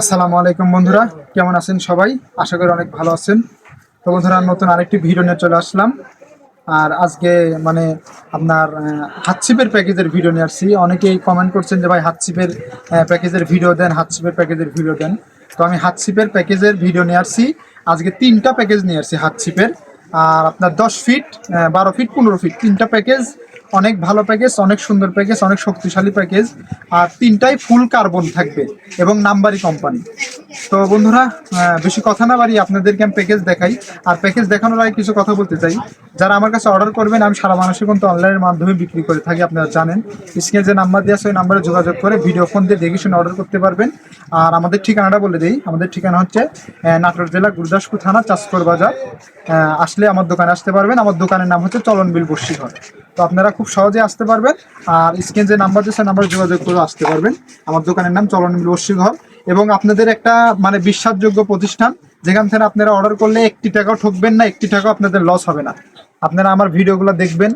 আসসালামু আলাইকুম বন্ধুরা, কেমন আছেন সবাই? আশা করি অনেক ভালো আছেন। তো বন্ধুরা, নতুন আরেকটি ভিডিও নিয়ে চলে আসলাম। আর আজকে মানে আপনার হাতছিপের প্যাকেজের ভিডিও নিয়ে আসছি। অনেকেই কমেন্ট করছেন যে, ভাই, হাতছিপের প্যাকেজের ভিডিও দেন, হাতছিপের প্যাকেজের ভিডিও দেন। তো আমি হাতছিপের প্যাকেজের ভিডিও নিয়ে আসছি। আজকে তিনটা প্যাকেজ নিয়ে আসছি হাতছিপের। আর আপনার দশ ফিট বারো ফিট পনেরো ফিট তিনটা প্যাকেজ। অনেক ভালো প্যাকেজ অনেক সুন্দর প্যাকেজ অনেক শক্তিশালী প্যাকেজ আর তিনটাই ফুল কার্বন থাকবে এবং নাম্বারি কোম্পানি তো বন্ধুরা বেশি কথা না বাড়ি আপনাদেরকে আমি প্যাকেজ দেখাই। আর প্যাকেজ দেখানোর আগে কিছু কথা বলতে চাই। যারা আমার কাছে অর্ডার করবেন, আমি সারা মানুষে কিন্তু অনলাইনের মাধ্যমে বিক্রি করে থাকি, আপনারা জানেন। স্ক্রিনে যে নাম্বার দেওয়া ওই নাম্বারে যোগাযোগ করে ভিডিও ফোন দিয়ে দেখে শুনে অর্ডার করতে পারবেন। আর আমাদের ঠিকানাটা বলে দিই। আমাদের ঠিকানা হচ্ছে নাটোর জেলা, গুরুদাসপুর থানা, চাষকর বাজার। আসলে আমার দোকানে আসতে পারবেন। আমার দোকানের নাম হচ্ছে চলন বিল বসিঘর তো আপনারা খুব সহজে আসতে পারবেন। আর স্ক্রিন যে নাম্বার দিয়েছে নাম্বারে যোগাযোগ করে আসতে পারবেন। আমার দোকানের নাম চলন বিল বসিঘর এবং আপনাদের একটা মানে বিশ্বাসযোগ্য প্রতিষ্ঠান, যেখান থেকে আপনারা অর্ডার করলে একটি টাকাও ঠকবেন না, একটি টাকাও আপনাদের লস হবে না। আপনারা আমার ভিডিওগুলো দেখবেন।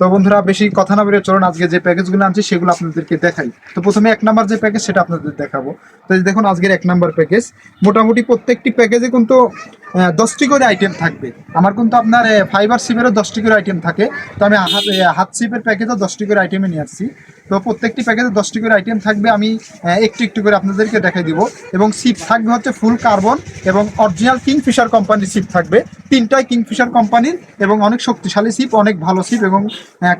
তো বন্ধুরা, বেশি কথা না বেরিয়ে চলুন, আজকে যে প্যাকেজগুলো আনছি সেগুলো আপনাদেরকে দেখাই। তো প্রথমে এক নাম্বার যে প্যাকেজ সেটা আপনাদের দেখাবো। তো দেখুন, আজকের এক নাম্বার প্যাকেজ মোটামুটি প্রত্যেকটি প্যাকেজে কিন্তু দশটি করে আইটেম থাকবে। আমার কিন্তু আপনার ফাইবার সিপেরও দশটি করে আইটেম থাকে। তো আমি হাত হাত সিপের প্যাকেজও দশটি করে আইটেমে নিয়ে আসছি। তো প্রত্যেকটি প্যাকেজে দশটি করে আইটেম থাকবে। আমি একটু একটু করে আপনাদেরকে দেখাই দিব। এবং সিপ থাকবে হচ্ছে ফুল কার্বন এবং অরিজিনাল কিংফিশার কোম্পানির সিপ থাকবে। তিনটাই কিংফিশার কোম্পানির এবং অনেক শক্তিশালী সিপ অনেক ভালো সিপ এবং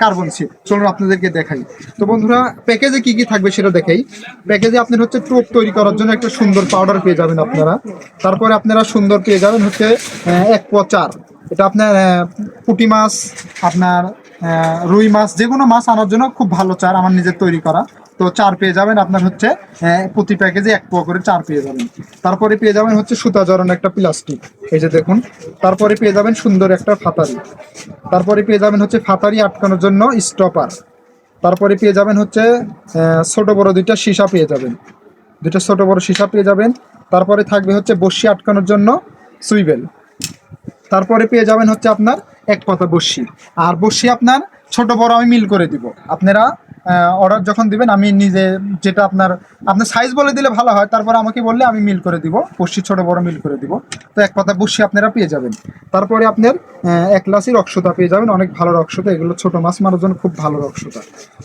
কার্বন সিপ চলুন আপনাদেরকে দেখাই। তো বন্ধুরা প্যাকেজে কি কি থাকবে সেটা দেখাই। প্যাকেজে আপনার হচ্ছে টোপ তৈরি করার জন্য একটা সুন্দর পাউডার পেয়ে যাবেন আপনারা। তারপরে আপনারা সুন্দর পেয়ে যাবেন হচ্ছে এক পোয়া চার এটা আপনার পুঁটি মাছ, আপনার রুই মাছ যে কোনো মাছ আনার জন্য খুব ভালো চার আমার নিজের তৈরি করা। তো চার পেয়ে যাবেন। আপনার হচ্ছে প্রতি প্যাকেজে এক পোয়া করে চার পেয়ে যাবেন। তারপরে পেয়ে যাবেন হচ্ছে সুতা জড়ানো একটা প্লাস্টিক। এই যে দেখুন, তারপরে পেয়ে যাবেন সুন্দর একটা ফাতারি। তারপরে পেয়ে যাবেন হচ্ছে ফাতারি আটকানোর জন্য স্টপার তারপরে পেয়ে যাবেন হচ্ছে ছোট বড় দুইটা সীসা পেয়ে যাবেন। দুটো ছোট বড় সীসা পেয়ে যাবেন। তারপরে থাকবে হচ্ছে বসি আটকানোর জন্য সুইবেল। তারপরে পেয়ে যাবেন হচ্ছে আপনার এক পাতা বসি আর বসি আপনার ছোট বড় আমি মিল করে দিব। আপনারা অর্ডার যখন দিবেন, আমি নিজে যেটা আপনার আপনার সাইজ বলে দিলে ভালো হয়, তারপর আমাকে বললে আমি মিল করে দিব বসি ছোট, বড় মিল করে দিব। তো এক পাতা বসি আপনারা পেয়ে যাবেন। তারপরে আপনার এক গ্লাসই রক্সতা পেয়ে যাবেন, অনেক ভালো রক্সতা এগুলো ছোট মাছ মারার জন্য খুব ভালো রক্সতা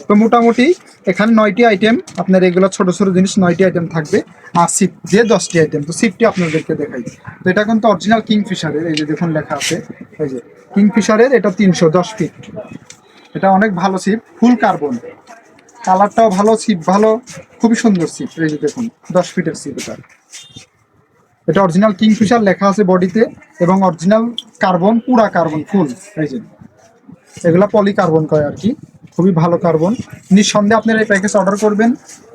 তো মোটামুটি এখানে নয়টি আইটেম আপনার এগুলো ছোট ছোট জিনিস নয়টি আইটেম থাকবে, আর সিপ দিয়ে দশটি আইটেম তো সিপটি আপনাদেরকে দেখাই। তো এটা কিন্তু অরিজিনাল কিংফিশারের এই যে দেখুন লেখা আছে, এই যে। কিংফিশারের এটা তিনশো, দশ ফিট এটা অনেক ভালো সিপ ফুল কার্বন কালারটাও ভালো সিপ ভালো, খুবই সুন্দর সিপ এই যে দেখুন, দশ ফিটের সিপ এটা। এটা অরিজিনাল কিংফিশার লেখা আছে বডিতে এবং অরিজিনাল কার্বন পুরা কার্বন ফুল এই যে। এগুলা পলি কার্বন কয় আর কি, খুবই ভালো কার্বন নিঃসন্দেহে আপনারা এই প্যাকেজ অর্ডার করবেন।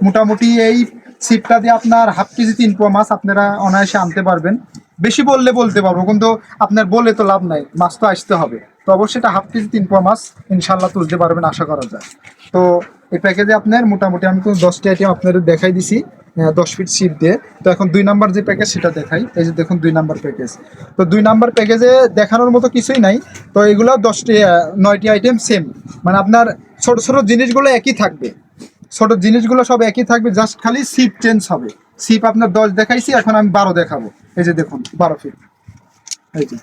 মোটামুটি এই সিপটা দিয়ে আপনার হাফ কেজি তিন পোয়া মাছ আপনারা অনায়াসে আনতে পারবেন। বেশি বললে বলতে পারব, কিন্তু আপনার বলে তো লাভ নাই, মাছ তো আসতে হবে। তো অবশ্যই এটা হাফ কেজি, তিন পোয়া মাছ ইনশাল্লাহ তুলতে পারবেন আশা করা যায়। তো এই প্যাকেজে আপনার মোটামুটি আমি কিন্তু দশটি আইটেম আপনাদের দেখাই দিছি দশ ফিট সিপ দিয়ে। তো এখন দুই নাম্বার যে প্যাকেজ সেটা দেখাই, এই যে দেখুন দুই নাম্বার প্যাকেজ তো দুই নাম্বার প্যাকেজে দেখানোর মতো কিছুই নাই, তো এগুলো দশটি নয়টি আইটেম সেম মানে আপনার ছোট ছোট জিনিসগুলো একই থাকবে। ছোট জিনিসগুলো সব একই থাকবে জাস্ট খালি সিপ চেঞ্জ হবে। সিপ আপনার দশ দেখাইছি, এখন আমি বারো দেখাবো। এই যে দেখুন, বারো ফিট এই যে।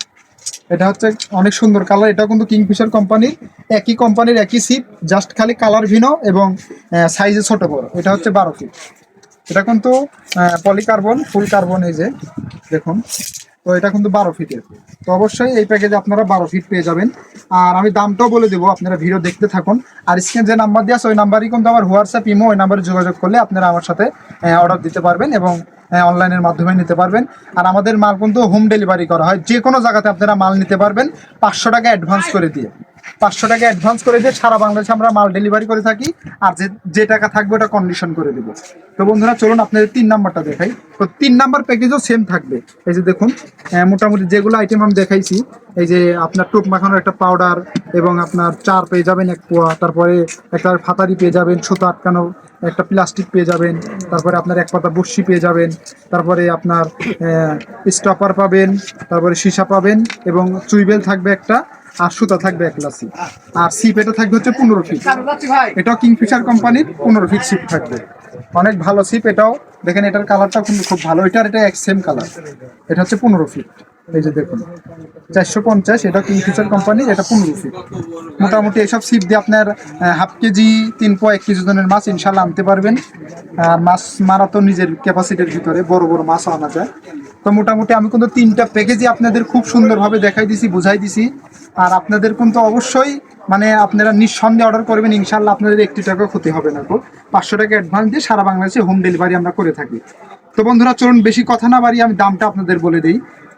এটা হচ্ছে অনেক সুন্দর কালার। এটা কিন্তু কিংফিশার কোম্পানির। একই কোম্পানির একই সিপ জাস্ট খালি কালার ভিনো এবং সাইজে ছোট বড়। এটা হচ্ছে বারো ফিট এটা কিন্তু পলিকার্বন ফুল কার্বন এই যে, দেখুন। তো এটা কিন্তু বারো ফিটের তো অবশ্যই এই প্যাকেজে আপনারা বারো ফিট পেয়ে যাবেন। আর আমি দামটাও বলে দেবো, আপনারা ভিডিও দেখতে থাকুন। আর স্ক্রিনে যে নাম্বার দিয়ে আছে, ওই নাম্বারই কিন্তু আমার হোয়াটসঅ্যাপ ইমো ওই নাম্বারে যোগাযোগ করলে আপনারা আমার সাথে অর্ডার দিতে পারবেন এবং অনলাইনের মাধ্যমে নিতে পারবেন। আর আমাদের মাল কিন্তু হোম ডেলিভারি করা হয়। যে কোনো জায়গাতে আপনারা মাল নিতে পারবেন পাঁচশো টাকা অ্যাডভান্স করে দিয়ে। পাঁচশো টাকা অ্যাডভান্স করে দিয়ে সারা বাংলাদেশে আমরা মাল ডেলিভারি করে থাকি। আর যে যে টাকা থাকবে ওটা কন্ডিশন করে দেবো। তো বন্ধুরা, চলুন আপনাদের তিন নাম্বারটা দেখাই। তো তিন নাম্বার প্যাকেজও সেম থাকবে। এই যে দেখুন মোটামুটি যেগুলো আইটেম আমি দেখাইছি, এই যে আপনার টোপ মাখানোর একটা পাউডার এবং আপনার চার পেয়ে যাবেন এক পোয়া, তারপরে একটা ফাতারি পেয়ে যাবেন, সুতো আটকানো একটা প্লাস্টিক পেয়ে যাবেন, তারপরে আপনার এক পাতা বর্ষি পেয়ে যাবেন, তারপরে আপনার স্টপার পাবেন, তারপরে সীসা পাবেন এবং চুইবেল থাকবে একটা আর সুতা থাকবে এক লাসি আর সিপ এটা থাকবে হচ্ছে পনেরো ফিট এটাও কিংফিশার কোম্পানির পনেরো ফিট সিপ থাকবে। অনেক ভালো সিপ এটাও। দেখেন এটার কালারটাও কিন্তু খুব ভালো। এটার এটা এক সেম কালার এটা হচ্ছে পনেরো ফিট এই যে দেখুন, চারশো পঞ্চাশ, এটা কিংফিশার কোম্পানি এটা পনেরো ফিট মোটামুটি এইসব সিপ দিয়ে আপনার হাফ কেজি, তিন পো, এক কেজি ওজনের মাছ ইনশাল্লাহ আনতে পারবেন। আর মাছ মারা তো নিজের ক্যাপাসিটির ভিতরে বড় বড় মাছও আনা যায়। তো মোটামুটি আমি কিন্তু তিনটা প্যাকেজই আপনাদের খুব সুন্দরভাবে দেখাই দিছি, বুঝাই দিছি। আর আপনাদের কিন্তু অবশ্যই মানে আপনারা নিঃসন্দেহে অর্ডার করবেন ইনশাল্লাহ আপনাদের একটি টাকা ক্ষতি হবে না তো পাঁচশো টাকা অ্যাডভান্স দিয়ে সারা বাংলাদেশে হোম ডেলিভারি আমরা করে থাকি। তো বন্ধুরা, চলুন বেশি কথা না বাড়িয়ে আমি দামটা আপনাদের বলে দিই।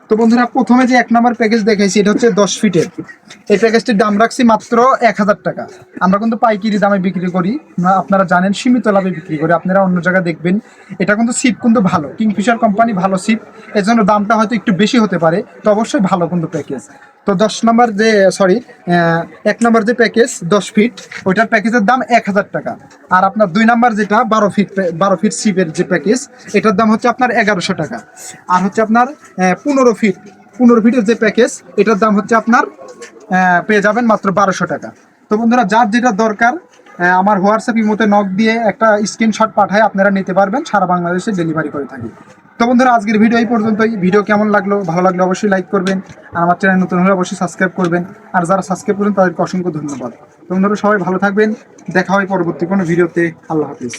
তো বন্ধুরা, প্রথমে যে এক নম্বর প্যাকেজ দেখাইছি, এটা হচ্ছে দশ ফিটের এই প্যাকেজটির দাম রাখছি মাত্র এক হাজার টাকা। আমরা কিন্তু পাইকিরি দামে বিক্রি করি। আপনারা জানেন, সীমিত লাভে বিক্রি করি। আপনারা অন্য জায়গায় দেখবেন, এটা কিন্তু সিপ কিন্তু ভালো। কিংফিশার কোম্পানি ভালো সিপ এর জন্য দামটা হয়তো একটু বেশি হতে পারে, তো অবশ্যই ভালো কিন্তু প্যাকেজ তো দশ নম্বর যে সরি এক নম্বর যে প্যাকেজ দশ ফিট ওইটার প্যাকেজের দাম এক হাজার টাকা। আর আপনার দুই নম্বর যেটা, বারো ফিট বারো ফিট সিপের যে প্যাকেজ এটার দাম হচ্ছে আপনার এগারোশো টাকা। আর হচ্ছে আপনার পনেরো ফিট পনেরো ফিটের যে প্যাকেজ এটার দাম হচ্ছে আপনার পেয়ে যাবেন মাত্র বারোশো টাকা। তো বন্ধুরা, যার যেটা দরকার আমার হোয়াটসঅ্যাপ ইমোতে নক দিয়ে একটা স্ক্রিনশট পাঠায়, আপনারা নিতে পারবেন, সারা বাংলাদেশে ডেলিভারি করে থাকি। তো বন্ধুরা, আজকের ভিডিও এই পর্যন্তই। ভিডিও কেমন লাগল? ভালো লাগলে অবশ্যই লাইক করবেন। আর আমার চ্যানেল নতুন হলে অবশ্যই সাবস্ক্রাইব করবেন। আর যারা সাবস্ক্রাইব করবেন তাদেরকে অসংখ্য ধন্যবাদ। তো বন্ধুরা, সবাই ভালো থাকবেন। দেখা হয় পরবর্তী কোনো ভিডিওতে আল্লাহ হাফিজ।